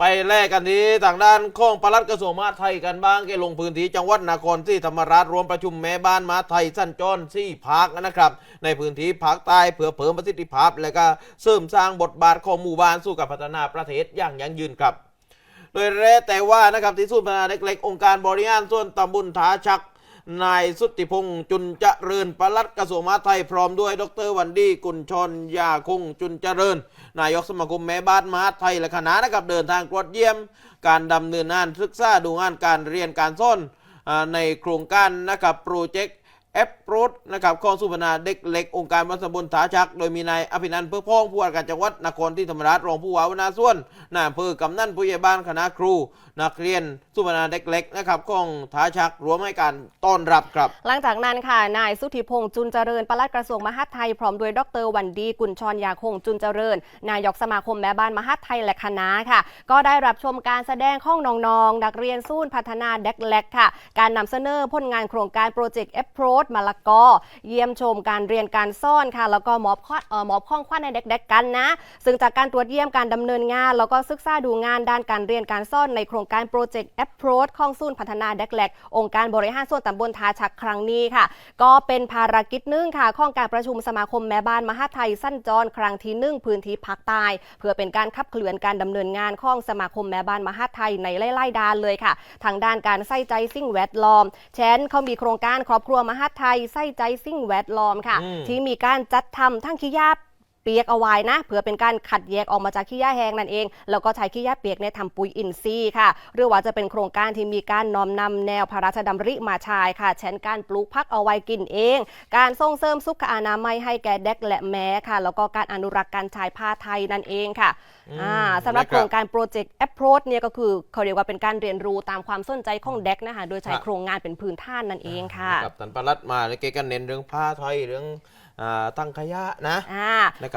ไปแลกกันที่ทางด้านของปลัดกระทรวงมหาดไทยกันบ้างแกลงพื้นที่จังหวัดนครศรีธรรมราชรวมประชุมแม่บ้านมหาไทยสั้นจรสี่ภาคนะครับ ในพื้นที่ภาคใต้เพื่อเพิ่มประสิทธิภาพ และก็เสริมสร้างบทบาทของหมู่บ้านสู่กับพัฒนาประเทศอย่างยั่งยืนครับ โดยแรกแต่ว่านะครับที่ศูนย์พัฒนาเล็กๆองค์การบริหารส่วนตำบลทาชัก นายสุติพงษ์จุนเจริญปลัดกระทรวงมหาดไทยพร้อมด้วย ดรวันดีกุลชนยาคงจุนเจริญ นายกสมาคมแม่บ้านมหาดไทยและคณะนะครับเดินทางตรวจเยี่ยม การดำเนินงานศึกษาดูงานการเรียนการสอนในโครงการนะครับโปรเจกต์ แอปโรดนะครับของสุพนาเด็กเล็กองค์การบรรสบุญถาชัก โดยมีนายอภินันท์เพื่อพ้องผู้ว่าการจังหวัดนครที่ธรรมราชรองผู้ว่าวนาส่วนนายอำเภอกำนันผู้ใหญ่บ้านคณะครู นักเรียนสุพนาเด็กเล็กนะครับของถาชักรวมให้การต้อนรับครับ หลังจากนั้นค่ะนายสุธิพงษ์จุนเจริญปลัดกระทรวงมหาดไทยพร้อมด้วยดรวันดีกุลชรยาคงจุนเจริญ นายกสมาคมแม่บ้านมหาดไทยและคณะค่ะ ก็ได้รับชมการแสดงของน้องๆนักเรียนสู้นพัฒนาเด็กเล็กค่ะ การนำเสนอผลงานโครงการโปรเจกต์เอฟโรดมาละกอ เยี่ยมชมการเรียนการซ่อนค่ะ แล้วก็มอบข้อมอบข้องขวัญในเด็กๆกันนะ ซึ่งจากการตรวจเยี่ยมการดำเนินงาน แล้วก็ศึกษาดูงานด้านการเรียนการซ่อนในโครงการโปรเจกต์แอปโรดของศูนย์พัฒนาเด็กเล็กองค์การบริหารส่วนตำบลทาชักครั้งนี้ค่ะ ก็เป็นภารกิจหนึ่งค่ะข้องการประชุมสมาคมแม่บ้านมหาไทยสั้นจรครั้งที่หนึ่งพื้นที่ภาคใต้เพื่อเป็นการขับเคลื่อนการดำเนินงานของสมาคมแม่บ้านมหาไทยในไล่ๆด้านเลยค่ะ ทางด้านการใส่ใจสิ่งแวดล้อมเช่นเขามีโครงการครอบครัวมหาดไทย ใส่ใจสิ่งแวดล้อมค่ะอืมที่มีการจัดทำทั้งขี้ยาเปียกเอาไว้นะเพื่อเป็นการขัดแยกออกมาจากขี้ยาแห้งนั่นเอง แล้วก็ใช้ขี้ยาเปียกเนี่ยทำปุ๋ยอินทรีย์ค่ะ หรือว่าจะเป็นโครงการที่มีการน้อมนำแนวพระราชดำริมาใชายค่ะเช่นการปลูกพักเอาไว้กินเอง การส่งเสริมสุขอนามัยให้แก่เด็กและแม่ค่ะ แล้วก็การอนุรักษ์การใช้ผ้าไทยนั่นเองค่ะอืมอ่าสำหรับนะครับโครงการโปรเจกต์ approach เนี่ยก็คือเขาเรียกว่าเป็นการเรียนรู้ตามความสนใจของเด็กนะคะโดยใช้ครับโครงงานเป็นพื้นฐานนั่นเองค่ะกับท่านปลัดมาแล้วแกก็เน้นเรื่องผ้าไทยเรื่องอ่า ตั้งขยะนะอ่านะครับ